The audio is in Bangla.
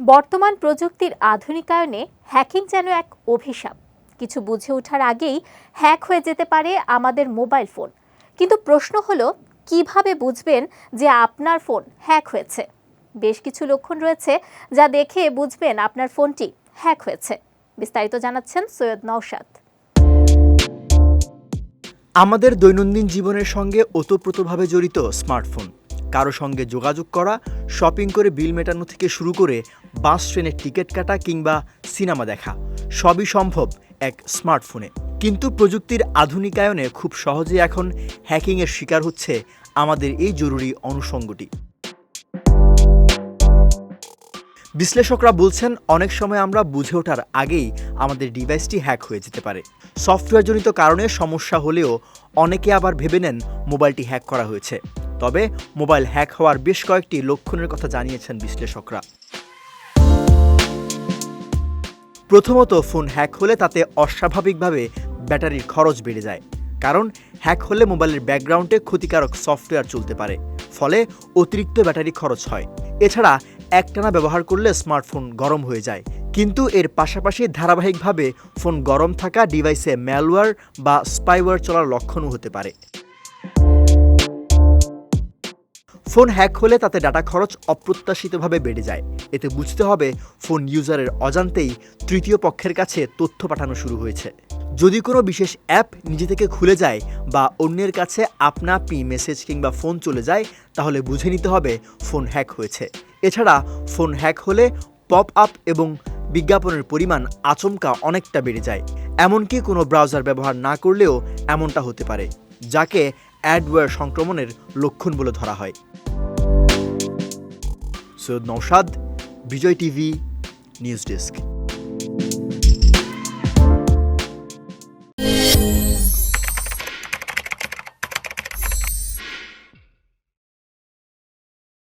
বর্তমান প্রযুক্তির আধুনিকায়নে হ্যাকিং যেন এক অভিশাপ। কিছু বুঝে ওঠার আগেই হ্যাক হয়ে যেতে পারে আমাদের মোবাইল ফোন। কিন্তু প্রশ্ন হলো, কীভাবে বুঝবেন যে আপনার ফোন হ্যাক হয়েছে? বেশ কিছু লক্ষণ রয়েছে যা দেখে বুঝবেন আপনার ফোনটি হ্যাক হয়েছে। বিস্তারিত জানাচ্ছেন সৈয়দ নওশাদ। আমাদের দৈনন্দিন জীবনের সঙ্গে ওতপ্রোতভাবে জড়িত স্মার্টফোন। কারও সঙ্গে যোগাযোগ করা, শপিং করে বিল মেটানো থেকে শুরু করে বাস, ট্রেনের টিকিট কাটা কিংবা সিনেমা দেখা, সবই সম্ভব এক স্মার্টফোনে। কিন্তু প্রযুক্তির আধুনিকায়নে খুব সহজে এখন হ্যাকিংয়ের শিকার হচ্ছে আমাদের এই জরুরি অনুষঙ্গটি। বিশ্লেষকরা বলছেন, অনেক সময় আমরা বুঝে ওঠার আগেই আমাদের ডিভাইসটি হ্যাক হয়ে যেতে পারে। সফটওয়্যারজনিত কারণে সমস্যা হলেও অনেকে আবার ভেবে নেন মোবাইলটি হ্যাক করা হয়েছে। তবে মোবাইল হ্যাক হওয়ার বেশ কয়েকটি লক্ষণের কথা জানিয়েছেন বিশ্লেষকরা। প্রথমত, ফোন হ্যাক হলে তাতে অস্বাভাবিকভাবে ব্যাটারির খরচ বেড়ে যায়, কারণ হ্যাক হলে মোবাইলের ব্যাকগ্রাউন্ডে ক্ষতিকারক সফটওয়্যার চলতে পারে, ফলে অতিরিক্ত ব্যাটারি খরচ হয়। এছাড়া, একটানা ব্যবহার করলে স্মার্টফোন গরম হয়ে যায়, কিন্তু এর পাশাপাশি ধারাবাহিকভাবে ফোন গরম থাকা ডিভাইসে ম্যালওয়্যার বা স্পাইওয়ার চলার লক্ষণও হতে পারে। ফোন হ্যাক হলে তাতে ডাটা খরচ অপ্রত্যাশিতভাবে বেড়ে যায়। এতে বুঝতে হবে ফোন ইউজারের অজান্তেই তৃতীয় পক্ষের কাছে তথ্য পাঠানো শুরু হয়েছে। যদি কোনো বিশেষ অ্যাপ নিজে থেকে খুলে যায় বা অন্যের কাছে আপনা আপনি মেসেজ কিংবা ফোন চলে যায়, তাহলে বুঝে নিতে হবে ফোন হ্যাক হয়েছে। এছাড়া ফোন হ্যাক হলে পপ আপ এবং বিজ্ঞাপনের পরিমাণ আচমকা অনেকটা বেড়ে যায়। এমনকি কোনো ব্রাউজার ব্যবহার না করলেও এমনটা হতে পারে, যাকে অ্যাডওয়্যার সংক্রমণের লক্ষণ বলে ধরা হয়। Syed Noushad Bijoy TV news desk.